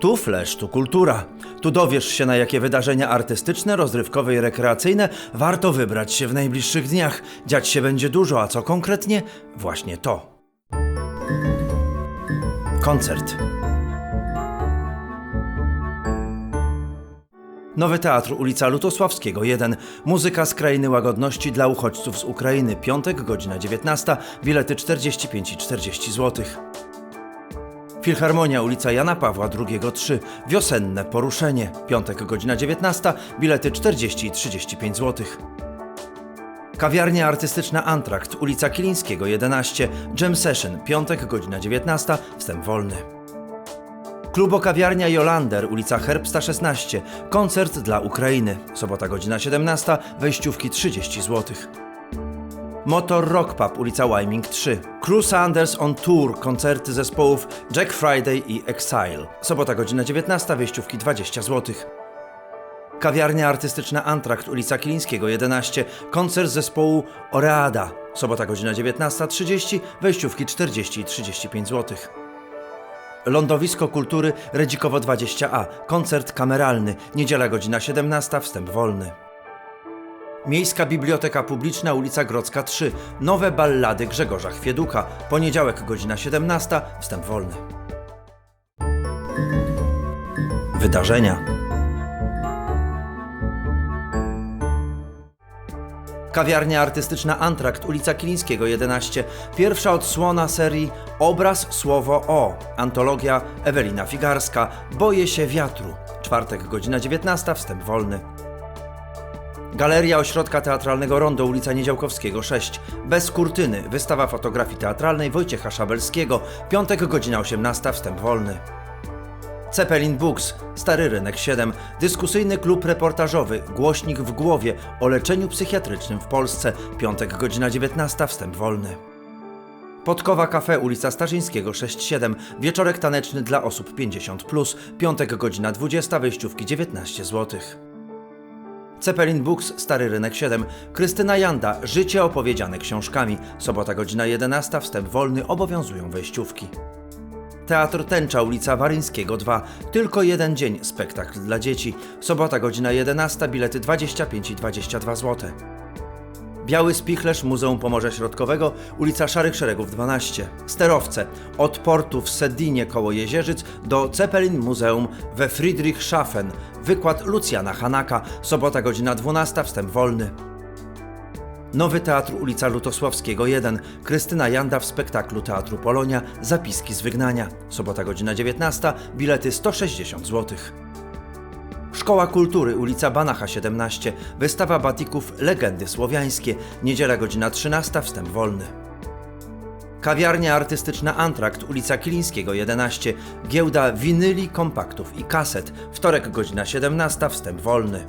Tu Flash, tu kultura. Tu dowiesz się na jakie wydarzenia artystyczne, rozrywkowe i rekreacyjne warto wybrać się w najbliższych dniach. Dziać się będzie dużo, a co konkretnie? Właśnie to. Koncert. Nowy Teatr ulica Lutosławskiego 1. Muzyka z krainy łagodności dla uchodźców z Ukrainy. Piątek, godzina 19. Bilety 45 i 40 zł. Filharmonia ulica Jana Pawła II 3. Wiosenne poruszenie. Piątek, godzina 19. Bilety 40 i 35 zł. Kawiarnia artystyczna Antrakt, ulica Kilińskiego 11. Jam Session. Piątek, godzina 19. Wstęp wolny. Klubo kawiarnia Jolander, ulica Herbsta 16. Koncert dla Ukrainy. Sobota godzina 17. Wejściówki 30 zł. Motor Rock Pub, ulica Wyming 3. Crew Sanders on Tour, koncerty zespołów Jack Friday i Exile. Sobota godzina 19, wejściówki 20 zł. Kawiarnia artystyczna Antrakt, ulica Kilińskiego 11. Koncert zespołu Oreada. Sobota godzina 19.30, wejściówki 40 i 35 zł. Lądowisko Kultury Redzikowo 20A. Koncert kameralny. Niedziela godzina 17, wstęp wolny. Miejska Biblioteka Publiczna, ulica Grodzka 3. Nowe ballady Grzegorza Chwieducha. Poniedziałek, godzina 17, wstęp wolny. Wydarzenia. Kawiarnia artystyczna Antrakt, ulica Kilińskiego 11. Pierwsza odsłona serii Obraz, Słowo O. Antologia Ewelina Figarska. Boję się wiatru. Czwartek, godzina 19, wstęp wolny. Galeria Ośrodka Teatralnego Rondo, ulica Niedziałkowskiego 6. Bez kurtyny. Wystawa fotografii teatralnej Wojciecha Szabelskiego. Piątek, godzina 18, wstęp wolny. Cepelin Books, Stary Rynek 7, dyskusyjny klub reportażowy, głośnik w głowie o leczeniu psychiatrycznym w Polsce, piątek godzina 19, wstęp wolny. Podkowa Cafe, ulica Starzyńskiego 6-7, wieczorek taneczny dla osób 50+, piątek godzina 20, wejściówki 19 zł. Cepelin Books, Stary Rynek 7, Krystyna Janda, Życie opowiedziane książkami, sobota godzina 11, wstęp wolny, obowiązują wejściówki. Teatr Tęcza, ulica Waryńskiego 2. Tylko jeden dzień, spektakl dla dzieci. Sobota, godzina 11, bilety 25 i 22 zł. Biały Spichlerz, Muzeum Pomorza Środkowego, ulica Szarych Szeregów 12. Sterowce, od portu w Sedinie koło Jezierzyc do Zeppelin Muzeum we Friedrichshafen. Wykład Lucjana Hanaka, sobota, godzina 12, wstęp wolny. Nowy Teatr ulica Lutosławskiego 1. Krystyna Janda w spektaklu Teatru Polonia Zapiski z wygnania. Sobota godzina 19, bilety 160 zł. Szkoła Kultury ulica Banacha 17. Wystawa batików Legendy Słowiańskie. Niedziela godzina 13, wstęp wolny. Kawiarnia artystyczna Antrakt, ulica Kilińskiego 11. Giełda winyli, kompaktów i kaset. Wtorek godzina 17, wstęp wolny.